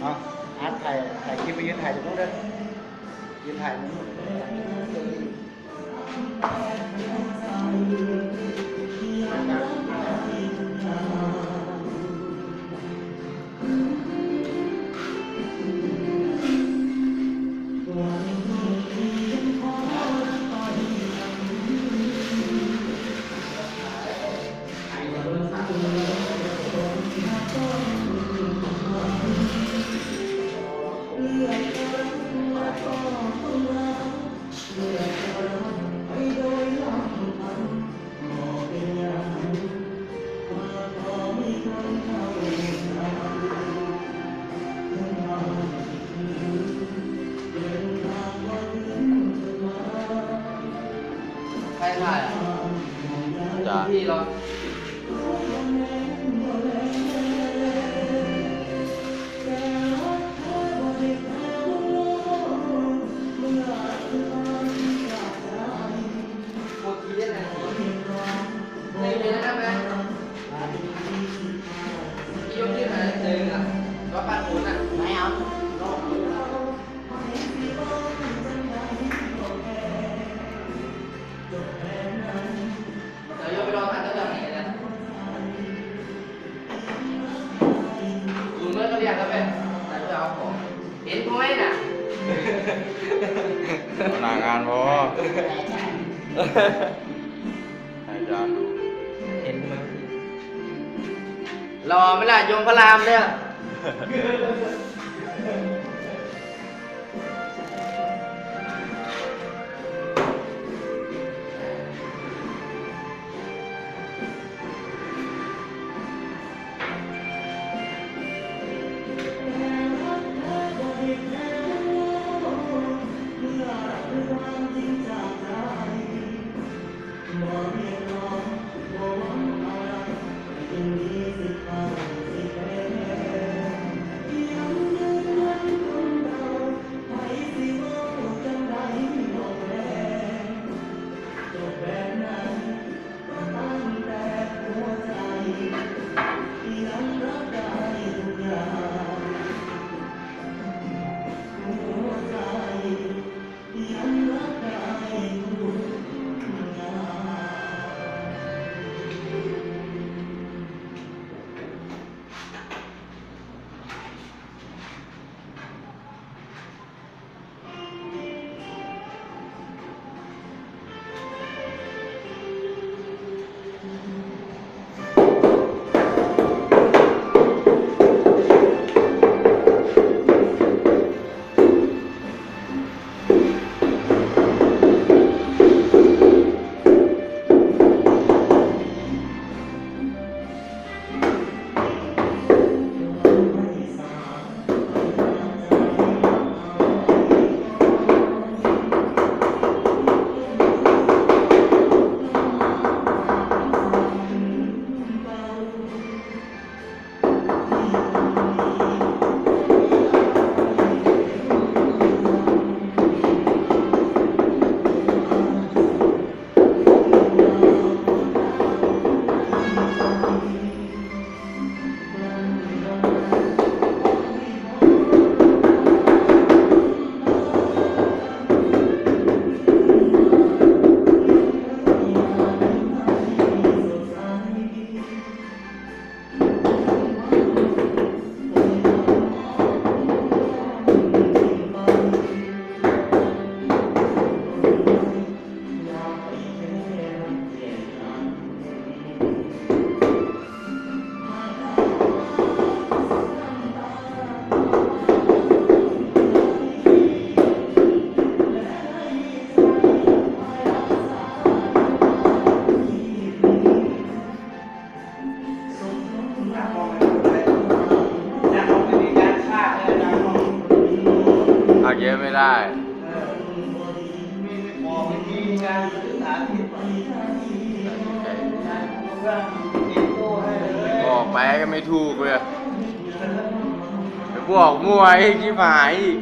เอาอาร์ตถ่ายถ่ายคลิปไปยืนถ่ายตรงนู้นด้วยยืนถ่ายตรงนู้นใคร ถ่ายอ่ะ จ้า พี่เหรอ หมดทีได้ไหมไม่มีแล้วนะแม่พี่ยกที่ไหนเจออ่ะรถปั่นหมุนอ่ะ เมื่อก็เรียกแล้วแม่แต่จะเอาของเห็นไหมน่ะหนางานพออาจารย์เห็นไหมรอไม่ล่ะยงพระรามเนี่ย พักเยอะไม่ได้บอกวิธีการสื่อสารที่ว่าเก็บโต้ให้เลยบอกไปก็ไม่ถูกเลยไปบอกมั่วไอ้ชิบหายอีก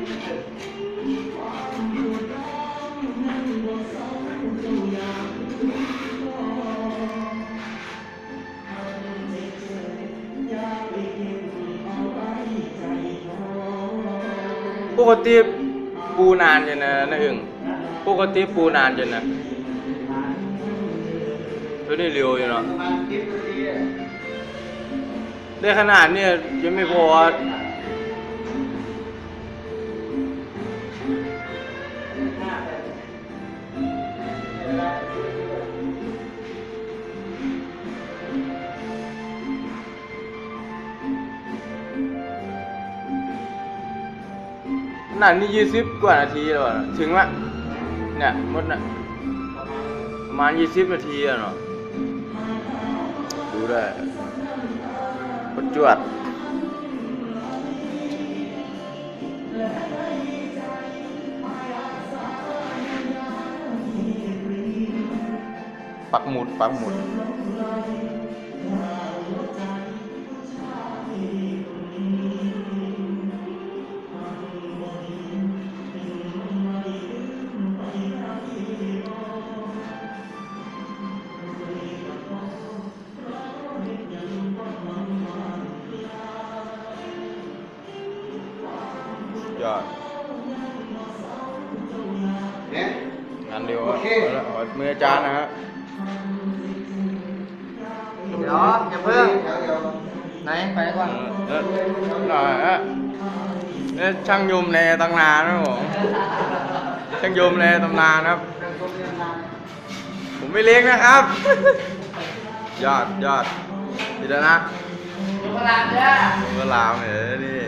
กติปูนานจังนะนะอึ่งปกติปูนานจังนะตัวนี้เร็วอยู่เนาะได้ขนาดเนี่ยยังไม่พอ นาดนี้ยี่สิบกว่านาทีแล้วอะถึงละเนี่ยมดน่ะประมาณยี่สิบนาทีอะเนาะดูได้ประจวดปักหมุดปักหมุด อดเนี่ยงานเร็วโอเคเอาละเอามืออาจารย์นะฮะเดี๋ยวอย่าเพิ่งเดี๋ยวไหนไปก่อนเออหน่อยฮะนี่ช่างยมในตำนานนะครับผมช่างยมในตำนานครับ ผมไม่เล็กนะครับ ยอดยอดดีแล้วนะพลังจ้าเวลาเหมือนนี่